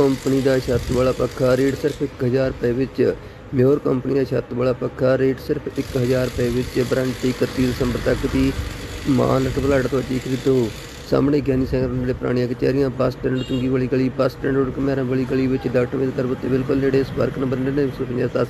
Company ਦਾ ਛੱਤ ਵਾਲਾ ਪੱਖਾ ਰੇਟ ਸਿਰਫ 1000 ਰੁਪਏ ਵਿੱਚ। ਮਿਓਰ ਕੰਪਨੀ ਦਾ ਛੱਤ ਵਾਲਾ ਪੱਖਾ ਰੇਟ ਸਿਰਫ 1000 ਰੁਪਏ ਵਿੱਚ। ਵਾਰੰਟੀ 31 ਦਸੰਬਰ ਤੱਕ ਦੀ ਮਾਨ ਨਟ ਬਲੱਡ ਤੋਂ ਜੀ ਖਰੀਦੋ ਸਾਹਮਣੇ ਗਿਆਨੀ ਸਿੰਘ ਨੇੜੇ ਪੁਰਾਣੀਆਂ ਕਚਹਿਰੀਆਂ, ਬੱਸ ਸਟੈਂਡ, ਚੁੰਗੀ ਵਾਲੀ ਗਲੀ, ਬੱਸ ਸਟੈਂਡ ਰੋਡ ਕਮੇਰਾ ਵਾਲੀ ਗਲੀ ਵਿੱਚ ਡਾਕਟਰ ਵਿਦ ਕਰਬਤੇ ਬਿਲਕੁਲ ਨੇੜੇ। ਸੰਪਰਕ ਨੰਬਰ 9950